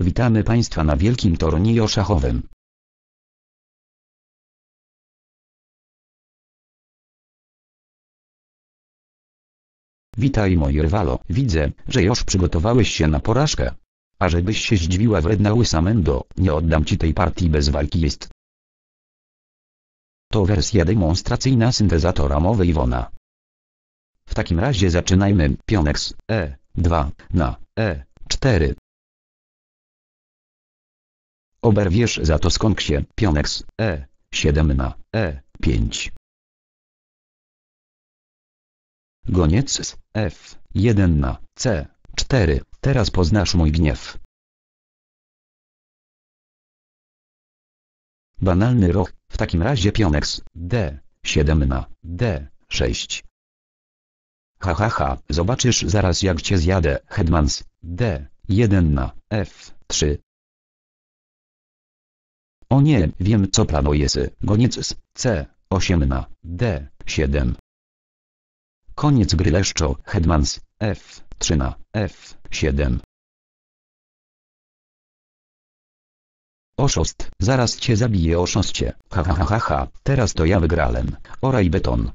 Witamy Państwa na wielkim turnieju szachowym. Witaj mój rywalo, widzę, że już przygotowałeś się na porażkę. A żebyś się zdziwiła wredna łysa Mendo, nie oddam ci tej partii bez walki jest. To wersja demonstracyjna syntezatora mowy Iwona. W takim razie zaczynajmy, pionex, e2, na, e4. Oberwiesz za to skonksie, pionex, e7 na, e5. Goniec z F1 na C4. Teraz poznasz mój gniew. Banalny roch, w takim razie pionex D7 na D6. Ha ha ha, zobaczysz zaraz jak cię zjadę, Hetmans D1 na F3. O nie, wiem co planujesz, goniec z C8 na D7. Koniec gry leszczo, Hetmans, F3 na F7. Oszost, zaraz cię zabiję oszoście, ha ha ha ha ha, teraz to ja wygrałem, oraj beton.